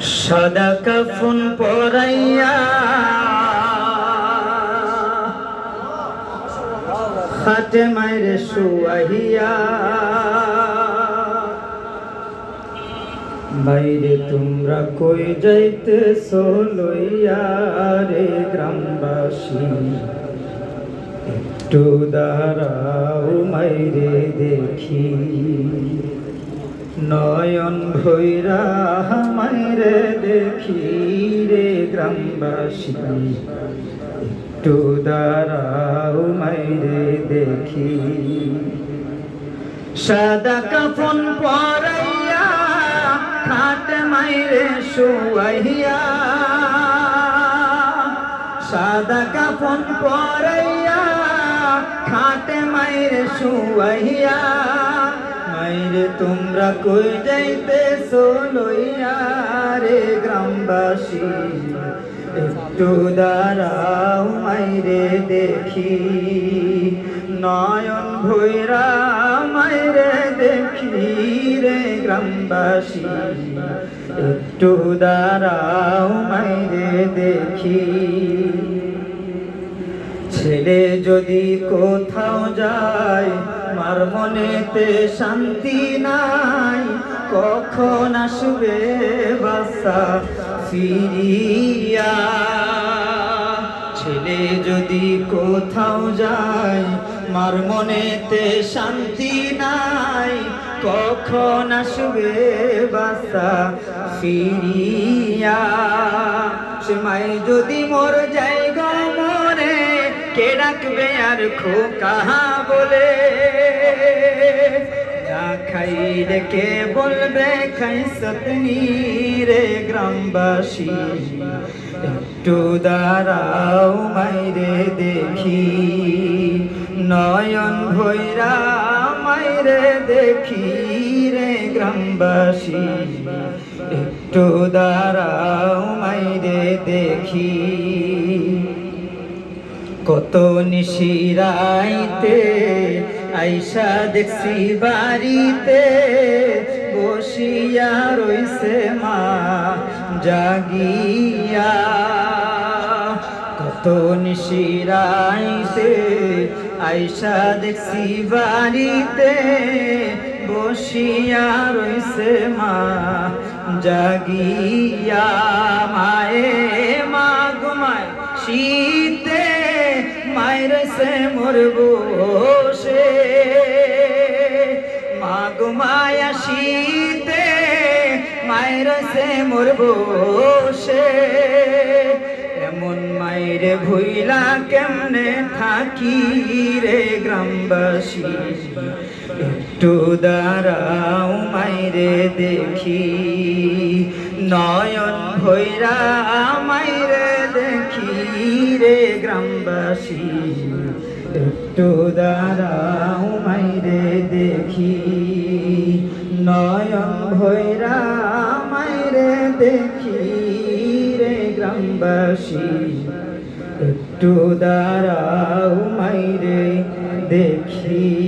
সাদা কাফন পরাইয়া হাটে মাইরে শুয়াহিয়া বাইরে তোমরা কই যাইতে লইয়া রে গ্রামবাসী? একটু দাঁড়াও মাইরে দেখি। নয়ন ভৈরা মাইরে দেখি রে গ্রামবাসী। একটু দাঁড়াও মাইরে দেখি। সাদা কাফন পরাইয়া খাট মাইরে শুয়াইয়া। সাদা কাফন পরাইয়া খাটে মাইরে শুয়াইয়া। মাইরে তোমরা কই যাইতে লইয়া রে গ্রামবাসী? একটু দাঁড়াও মাইরে দেখি। নয়ন ভৈরা মাইরে দেখি রে গ্রামবাসী। একটু দাঁড়াও মাইরে দেখি। ছেলে যদি কোথাও যায়, মার মনেতে শান্তি নাই। কখন আসবে বাসা ফিরিয়া? ছেলে যদি কোথাও যায়, মার মনেতে শান্তি নাই। কখন আসবে বাসা ফিরিয়া? সে মাই যদি মোর কে ডাকবে আর খোকা বলে। খাই কে বলবে, খাই সতনি রে গ্রামবাসী। একটু দাঁড়াও মাইরে দেখি, নয়ন ভৈরা মাইরে দেখি রে গ্রামবাসী। একটু দাঁড়াও মাইরে দেখি। কত নিশিরাইতে আইসা দেখছি বাড়িতে, বসিয়া রইছে মা জাগিয়া। কত নিশিরাইতে আইসা দেখছি বাড়িতে, বসিয়া রইছে মা জাগিয়া। সে মোর বসে। মা ঘুমায়া শীতে, মায়ের সে মোর বসে। এমন মায়ের ভুইলা কেমনে থাকি রে গ্রামবাসী? একটু দাঁড়াও মাইরে দেখি। নয়ন ভৈরা দেখি রে গ্রামবাসী, একটু দাঁড়াও মাইরে দেখি। নয়ন ভৈরা মাইরে দেখি রে গ্রামবাসী, একটু দাঁড়াও মাইরে দেখি।